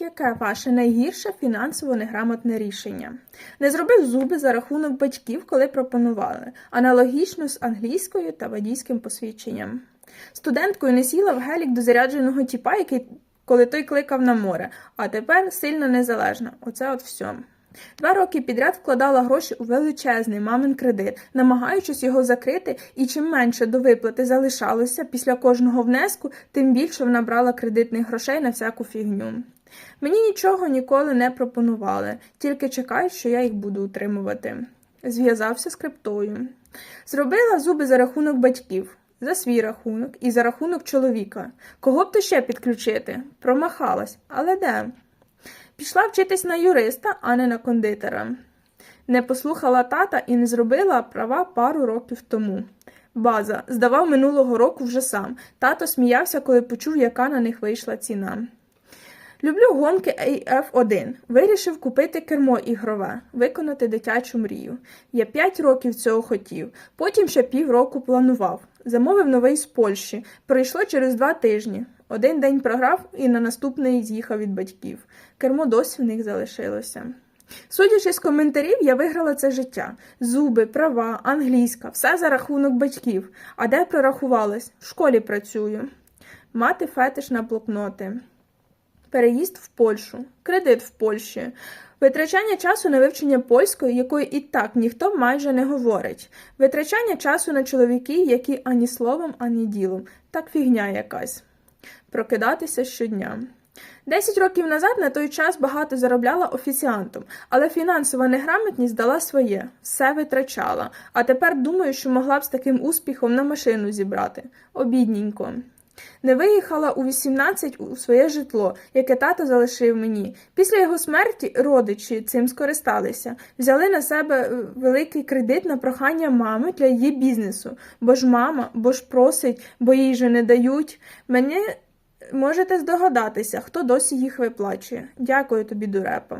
Яке ваше найгірше фінансово неграмотне рішення? Не зробив зуби за рахунок батьків, коли пропонували, аналогічно з англійською та водійським посвідченням. Студенткою не сіла в гелік до зарядженого тіпа, який коли той кликав на море, а тепер сильно незалежна. Оце от все. Два роки підряд вкладала гроші у величезний мамин кредит, намагаючись його закрити, і чим менше до виплати залишалося після кожного внеску, тим більше вона брала кредитних грошей на всяку фігню. Мені нічого ніколи не пропонували, тільки чекають, що я їх буду утримувати. Зв'язався з криптою. Зробила зуби за рахунок батьків, за свій рахунок і за рахунок чоловіка. Кого б то ще підключити? Промахалась, але де? Пішла вчитись на юриста, а не на кондитера. Не послухала тата і не зробила права пару років тому. База здавав минулого року вже сам. Тато сміявся, коли почув, яка на них вийшла ціна. Люблю гонки AF1. Вирішив купити кермо ігрове, виконати дитячу мрію. Я 5 років цього хотів, потім ще півроку планував. Замовив новий з Польщі. Пройшло через два тижні. Один день програв і на наступний з'їхав від батьків. Кермо досі в них залишилося. Судячи з коментарів, я виграла це життя. Зуби, права, англійська, все за рахунок батьків. А де прорахувалась? В школі працюю. Мати фетиш на блокноти. Переїзд в Польщу, кредит в Польщі, витрачання часу на вивчення польської, якої і так ніхто майже не говорить, витрачання часу на чоловіків, які ані словом, ані ділом, так фігня якась. Прокидатися щодня. Десять років назад на той час багато заробляла офіціантом, але фінансова неграмотність дала своє, все витрачала, а тепер думаю, що могла б з таким успіхом на машину зібрати. Обідненько. Не виїхала у 18 у своє житло, яке тато залишив мені. Після його смерті родичі цим скористалися, взяли на себе е, великий кредит на прохання мами для її бізнесу. Бо ж мама, бо ж просить, бо їй же не дають. Мені можете здогадатися, хто досі їх виплачує. Дякую тобі, дурепа.